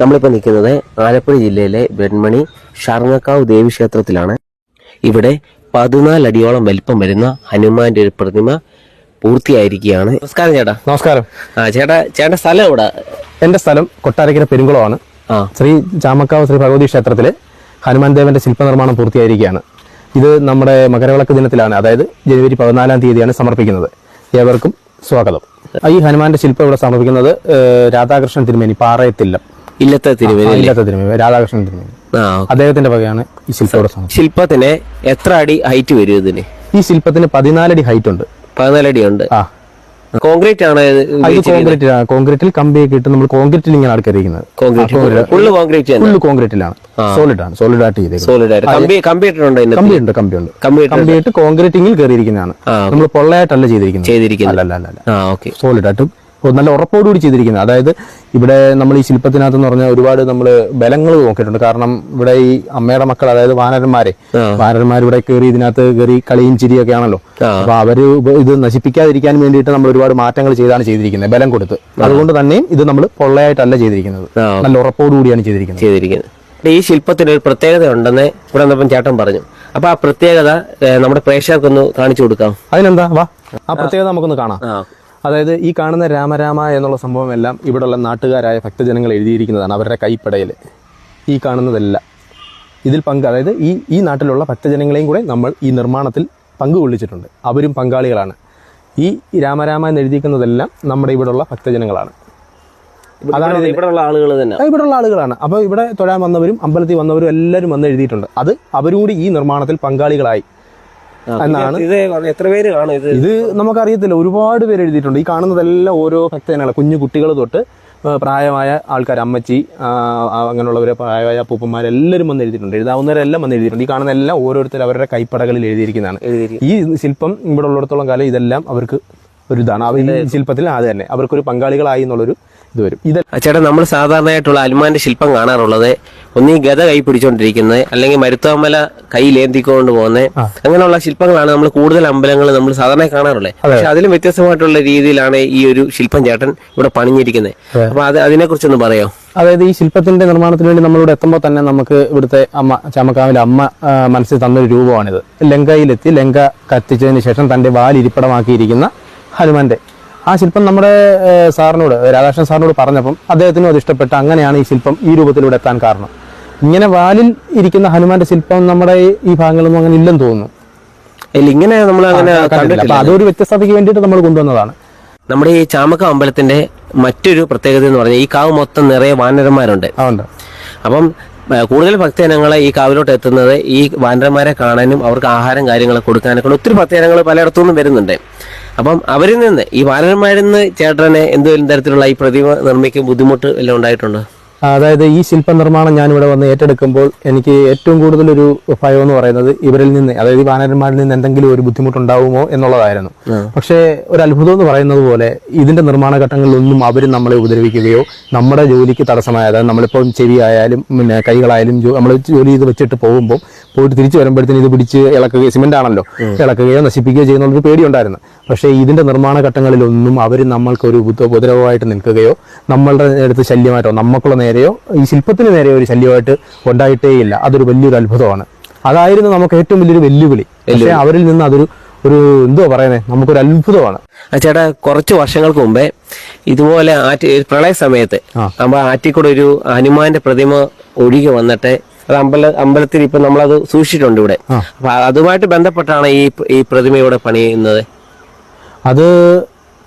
നമ്മളിപ്പോൾ നിൽക്കുന്നത് ആലപ്പുഴ ജില്ലയിലെ വെൺമണി ഷർണക്കാവ് ദേവി ക്ഷേത്രത്തിലാണ്. ഇവിടെ പതിനാല് അടിയോളം വലിപ്പം വരുന്ന ഹനുമാന്റെ ഒരു പ്രതിമ പൂർത്തിയായിരിക്കുകയാണ്. നമസ്കാരം ചേട്ടാ. നമസ്കാരം. ആ ചേട്ടാ ചേട്ടന്റെ സ്ഥലം എവിടെ? എന്റെ സ്ഥലം കൊട്ടാരക്കര പെരുങ്കുളമാണ്. ആ. ശ്രീ ചാമക്കാവ് ശ്രീ ഭഗവതി ക്ഷേത്രത്തിലെ ഹനുമാൻ ദേവന്റെ ശില്പനിർമ്മാണം പൂർത്തിയായിരിക്കുകയാണ്. ഇത് നമ്മുടെ മകരവിളക്ക് ദിനത്തിലാണ് അതായത് ജനുവരി പതിനാലാം തീയതിയാണ് സമർപ്പിക്കുന്നത്. ഏവർക്കും സ്വാഗതം. ഈ ഹനുമാന്റെ ശില്പം ഇവിടെ സമർപ്പിക്കുന്നത് രാധാകൃഷ്ണ രാധാകൃഷ്ണൻ തിരുമേനി പാറയത്തില്ലം. ഇല്ലത്തെ തിരുവേലി ഇല്ലത്തെ തിരുമേനി രാധാകൃഷ്ണൻ തിരുമേനി അദ്ദേഹത്തിന്റെ വകയാണ് ഈ ശില്പം ശില്പത്തിന് എത്ര അടി ഹൈറ്റ് വരും ഇതിന്? ഈ ശില്പത്തിന് പതിനാലടി ഹൈറ്റ് ഉണ്ട്. പതിനാലടി ഉണ്ട്. ആ. കോൺക്രീറ്റ് ആണ്? കോൺക്രീറ്റ് കോൺക്രീറ്റിൽ കമ്പിയൊക്കെ ഇട്ട് നമ്മൾ കോൺക്രീറ്റിൽ ഇങ്ങനെ കോൺക്രീറ്റ് ഫുള്ള് കോൺക്രീറ്റ് ആണ് ഫുള്ള് കോൺക്രീറ്റിലാണ് സോളിഡ് ആണ്. സോളിഡ് ആയിട്ട് ചെയ്തേക്കുന്നത്. സോളിഡ് ആയിട്ട്. കമ്പി കമ്പി ഇട്ടിട്ടുണ്ടോ കമ്പി ഉണ്ട് കമ്പി ഉണ്ട്. കമ്പി ഇട്ട് കോൺക്രീറ്റിംഗിൽ കയറിയിരിക്കുന്നതാണ്. നമ്മൾ പൊള്ളയായിട്ടല്ല ചെയ്തിരിക്കുന്നത്. ചെയ്തിരിക്കുന്നത്. അല്ല അല്ല അല്ല സോളിഡ് ആയിട്ടും നല്ല ഉറപ്പോടുകൂടി ചെയ്തിരിക്കുന്നത്. അതായത് ഇവിടെ നമ്മൾ ഈ ശില്പത്തിനകത്ത് എന്ന് പറഞ്ഞാൽ ഒരുപാട് നമ്മൾ ബലങ്ങൾ നോക്കിയിട്ടുണ്ട്. കാരണം ഇവിടെ ഈ അമ്മയുടെ മക്കൾ അതായത് വാനരന്മാരെ. വാനരന്മാർ ഇവിടെ കയറി ഇതിനകത്ത് കയറി കളിയും ചിരിയൊക്കെ ആണല്ലോ. അപ്പൊ അവർ ഇത് നശിപ്പിക്കാതിരിക്കാൻ വേണ്ടിയിട്ട് നമ്മൾ ഒരുപാട് മാറ്റങ്ങൾ ചെയ്താണ് ചെയ്തിരിക്കുന്നത്. ബലം കൊടുത്ത്. അതുകൊണ്ട് തന്നെയും ഇത് നമ്മൾ പൊള്ളയായിട്ടല്ല ചെയ്തിരിക്കുന്നത്. നല്ല ഉറപ്പോടുകൂടിയാണ് ചെയ്തിരിക്കുന്നത്. ചെയ്തിരിക്കുന്നത്. ഈ ശില്പത്തിന് ഒരു പ്രത്യേകത ഉണ്ടെന്ന് ഇവിടെ വന്നപ്പം ചേട്ടൻ പറഞ്ഞു. അപ്പൊ ആ പ്രത്യേകത നമ്മുടെ പ്രേക്ഷകർക്കൊന്ന് കാണിച്ചു കൊടുക്കാം. അതിനെന്താ? വാ. ആ പ്രത്യേകത നമുക്കൊന്ന് കാണാം. അതായത് ഈ കാണുന്ന രാമരാമ എന്നുള്ള സംഭവം എല്ലാം ഇവിടെയുള്ള നാട്ടുകാരായ ഭക്തജനങ്ങൾ എഴുതിയിരിക്കുന്നതാണ് അവരുടെ കൈപ്പടയിൽ. ഈ കാണുന്നതെല്ലാം. ഇതിൽ പങ്ക് അതായത് ഈ ഈ നാട്ടിലുള്ള ഭക്തജനങ്ങളെയും കൂടെ നമ്മൾ ഈ നിർമ്മാണത്തിൽ പങ്കുകൊള്ളിച്ചിട്ടുണ്ട്. അവരും പങ്കാളികളാണ്. ഈ രാമരാമ എന്ന് എഴുതിയിരിക്കുന്നതെല്ലാം നമ്മുടെ ഇവിടെയുള്ള ഭക്തജനങ്ങളാണ്. അതാണ് ഇവിടെയുള്ള ആളുകൾ തന്നെ. ഇവിടെയുള്ള ആളുകളാണ്. അപ്പോൾ ഇവിടെ തൊഴാൻ വന്നവരും അമ്പലത്തിൽ വന്നവരും എല്ലാവരും വന്ന് എഴുതിയിട്ടുണ്ട്. അത് അവരും കൂടി ഈ നിർമ്മാണത്തിൽ പങ്കാളികളായി. എന്നാണ്. ഇത് എത്ര പേര് കാണും ഇത്? ഇത് നമുക്കറിയത്തില്ല. ഒരുപാട് പേര് എഴുതിയിട്ടുണ്ട്. ഈ കാണുന്നതെല്ലാം ഓരോ ഭക്തനാണ്. കുഞ്ഞു കുട്ടികൾ തൊട്ട് പ്രായമായ ആൾക്കാർ അമ്മച്ചി അങ്ങനെയുള്ളവരെ പ്രായമായ അപ്പൂപ്പന്മാരെല്ലാവരും വന്ന് എഴുതിയിട്ടുണ്ട്. എഴുതാവുന്നവരെല്ലാം വന്ന് എഴുതിയിട്ടുണ്ട്. ഈ കാണുന്ന എല്ലാം ഓരോരുത്തർ അവരുടെ കൈപ്പടകളിൽ എഴുതിയിരിക്കുന്നതാണ്. എഴുതിയിരിക്കുന്നത്. ഈ ശില്പം ഇവിടെ ഉള്ളിടത്തോളം കാലം ഇതെല്ലാം അവർക്ക് ഒരു ഇതാണ്. അവർ ഈ ശില്പത്തിൽ അത് തന്നെ. അവർക്കൊരു പങ്കാളികളായി എന്നുള്ളൊരു ഇത് വരും. ഇത് ചേട്ടാ നമ്മൾ സാധാരണയായിട്ടുള്ള അൽമാന്റെ ശില്പം കാണാറുള്ളത് ഒന്നീ ഗത കൈ പിടിച്ചോണ്ടിരിക്കുന്നത് അല്ലെങ്കിൽ മരുത്തോമല കൈയിലേന്തിക്കൊണ്ട് പോകുന്നത് അങ്ങനെയുള്ള ശില്പങ്ങളാണ് നമ്മൾ കൂടുതൽ അമ്പലങ്ങൾ നമ്മൾ സാധാരണ കാണാറുള്ളത് പക്ഷെ അതിലും വ്യത്യസ്തമായിട്ടുള്ള രീതിയിലാണ് ഈ ഒരു ശില്പം ചേട്ടൻ ഇവിടെ പണിഞ്ഞിരിക്കുന്നത് അപ്പൊ അത് അതിനെ കുറിച്ചൊന്ന് പറയാം അതായത് ഈ ശില്പത്തിന്റെ നിർമ്മാണത്തിന് വേണ്ടി നമ്മളിവിടെ എത്തുമ്പോൾ തന്നെ നമുക്ക് ഇവിടുത്തെ അമ്മ ചാമക്കാവിലെ അമ്മ മനസ്സിൽ മനസ്സിൽ തന്നൊരു രൂപമാണിത്. ലങ്കയിലെത്തി ലങ്ക കത്തിച്ചതിന് ശേഷം തന്റെ വാലിരിപ്പടമാക്കിയിരിക്കുന്ന ഹനുമാന്റെ. ആ ശില്പം നമ്മുടെ സാറിനോട് രാധാകൃഷ്ണൻ സാറിനോട് പറഞ്ഞപ്പം അദ്ദേഹത്തിനും അത് ഇഷ്ടപ്പെട്ട് അങ്ങനെയാണ് ഈ ശില്പം ഈ രൂപത്തിലൂടെ എത്താൻ കാരണം. ഇങ്ങനെ വാലിൽ ഇരിക്കുന്ന ഹനുമാന്റെ ശില്പം നമ്മുടെ ഈ- ഭാഗങ്ങളൊന്നും അങ്ങനെ ഇല്ലെന്ന് തോന്നുന്നു. അല്ല ഇങ്ങനെ നമ്മൾ അങ്ങനെ അപ്പൊ അതൊരു വ്യത്യസ്തതയ്ക്ക് വേണ്ടിയിട്ട് നമ്മൾ കൊണ്ടുവന്നതാണ്. നമ്മുടെ ഈ ചാമക്ക അമ്പലത്തിന്റെ മറ്റൊരു പ്രത്യേകത എന്ന് പറഞ്ഞാൽ ഈ കാവ് മൊത്തം നിറയെ വാനരന്മാരുണ്ട്. അപ്പം കൂടുതൽ ഭക്തജനങ്ങളെ ഈ കാവിലോട്ട് എത്തുന്നത് ഈ വാനരന്മാരെ കാണാനും അവർക്ക് ആഹാരം കാര്യങ്ങളൊക്കെ കൊടുക്കാനൊക്കെ ഒത്തിരി ഭക്തജനങ്ങൾ പലയിടത്തു നിന്നും വരുന്നുണ്ട്. അപ്പം അവരിൽ നിന്ന് ഈ വാനരന്മാരിൽ നിന്ന് ചേട്ടനെ എന്തെങ്കിലും തരത്തിലുള്ള ഈ പ്രതിമ നിർമ്മിക്കാൻ ബുദ്ധിമുട്ട് എല്ലാം ഉണ്ടായിട്ടുണ്ടോ? അതായത് ഈ ശില്പ നിർമ്മാണം ഞാൻ ഇവിടെ വന്ന് ഏറ്റെടുക്കുമ്പോൾ എനിക്ക് ഏറ്റവും കൂടുതൽ ഒരു ഭയം എന്ന് പറയുന്നത് ഇവരിൽ നിന്ന് അതായത് ഈ വാനരന്മാരിൽ നിന്ന് എന്തെങ്കിലും ഒരു ബുദ്ധിമുട്ടുണ്ടാവുമോ എന്നുള്ളതായിരുന്നു. പക്ഷേ ഒരു അത്ഭുതം എന്ന് പറയുന്നത് പോലെ ഇതിന്റെ നിർമ്മാണ ഘട്ടങ്ങളിലൊന്നും അവർ നമ്മളെ ഉപദ്രവിക്കുകയോ നമ്മുടെ ജോലിക്ക് തടസ്സമായ അതായത് നമ്മളിപ്പോൾ ചെവി ആയാലും പിന്നെ കൈകളായാലും നമ്മൾ ജോലി ചെയ്ത് വെച്ചിട്ട് പോകുമ്പോൾ പോയിട്ട് തിരിച്ചു വരുമ്പോഴത്തേന് ഇത് പിടിച്ച് ഇളക്കുകയോ സിമെന്റ് ആണല്ലോ ഇളക്കുകയോ നശിപ്പിക്കുകയോ ചെയ്യുന്ന ഒരു പേടിയുണ്ടായിരുന്നു. പക്ഷേ ഇതിന്റെ നിർമ്മാണ ഘട്ടങ്ങളിലൊന്നും അവർ നമ്മൾക്ക് ഒരു ഉപദ്ര- ഉപദ്രവമായിട്ട് നിൽക്കുകയോ നമ്മളുടെ അടുത്ത് ശല്യമായിട്ടോ നമുക്കുള്ള നേരെയോ ഈ ശില്പത്തിന് നേരെയോ ഒരു ശല്യമായിട്ട് ഉണ്ടായിട്ടേയില്ല. അതൊരു വലിയൊരു അത്ഭുതമാണ്. അതായിരുന്നു നമുക്ക് ഏറ്റവും വലിയൊരു വെല്ലുവിളി. പക്ഷേ അവരിൽ നിന്ന് അതൊരു ഒരു എന്തോ പറയുന്നത് നമുക്കൊരു അത്ഭുതമാണ്. ചേട്ടാ കുറച്ച് വർഷങ്ങൾക്ക് മുമ്പേ ഇതുപോലെ ആറ്റി പ്രളയ സമയത്ത്. നമ്മൾ ആറ്റിക്കൂടെ ഒരു ഹനുമാന്റെ പ്രതിമ ഒഴുകി വന്നിട്ട് അത് അമ്പല അമ്പലത്തിൽ ഇപ്പൊ നമ്മളത് സൂക്ഷിച്ചിട്ടുണ്ട് ഇവിടെ. അപ്പൊ അതുമായിട്ട് ബന്ധപ്പെട്ടാണ് ഈ ഈ പ്രതിമ ഇവിടെ പണിയുന്നത്? അത്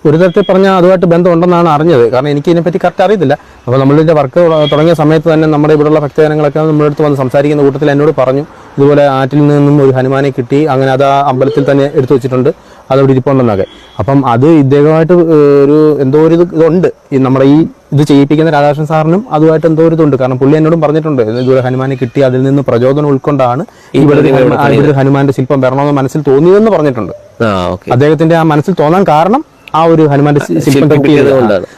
ഒരു തരത്തിൽ പറഞ്ഞാൽ അതുമായിട്ട് ബന്ധമുണ്ടെന്നാണ് അറിഞ്ഞത്. കാരണം എനിക്ക് ഇതിനെപ്പറ്റി കറക്റ്റ് അറിയത്തില്ല. അപ്പോൾ നമ്മളിതിന്റെ വർക്ക് തുടങ്ങിയ സമയത്ത് തന്നെ നമ്മുടെ ഇവിടെയുള്ള ഭക്തജനങ്ങളൊക്കെ നമ്മുടെ അടുത്ത് വന്ന് സംസാരിക്കുന്ന കൂട്ടത്തിൽ എന്നോട് പറഞ്ഞു. ഇതുപോലെ ആറ്റിൽ നിന്നും ഒരു ഹനുമാനെ കിട്ടി. അങ്ങനെ അത് ആ അമ്പലത്തിൽ തന്നെ എടുത്തു വെച്ചിട്ടുണ്ട്. അതവിടെ ഇരിപ്പുണ്ടെന്നൊക്കെ. അപ്പം അത് ഇദ്ദേഹമായിട്ട് ഒരു എന്തോ ഒരു ഇതുണ്ട്. ഈ നമ്മുടെ ഈ ഇത് ചെയ്യിപ്പിക്കുന്ന രാധാകൃഷ്ണൻ സാറിനും അതുമായിട്ട് എന്തോ ഒരു ഇതുണ്ട്. കാരണം പുള്ളി എന്നോടും പറഞ്ഞിട്ടുണ്ട് ഇതുപോലെ ഹനുമാനെ കിട്ടി. അതിൽ നിന്ന് പ്രചോദനം ഉൾക്കൊണ്ടാണ് ഇവിടെ ഹനുമാന്റെ ശില്പം വരണമെന്ന് മനസ്സിൽ തോന്നിയതെന്ന് പറഞ്ഞിട്ടുണ്ട്. അദ്ദേഹത്തിന്റെ ആ മനസ്സിൽ തോന്നാൻ കാരണം ആ ഒരു ഹനുമാന്റെ ശില്പം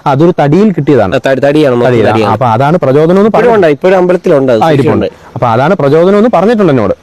അതൊരു തടിയിൽ കിട്ടിയതാണ്. തടിയാണ് അപ്പൊ അതാണ് പ്രചോദനം എന്ന് ഇപ്പോഴും അമ്പലത്തിലുണ്ട്. പറഞ്ഞിട്ടുണ്ട് അപ്പൊ അതാണ് പ്രചോദനം എന്ന് പറഞ്ഞിട്ടുണ്ട് എന്നോട്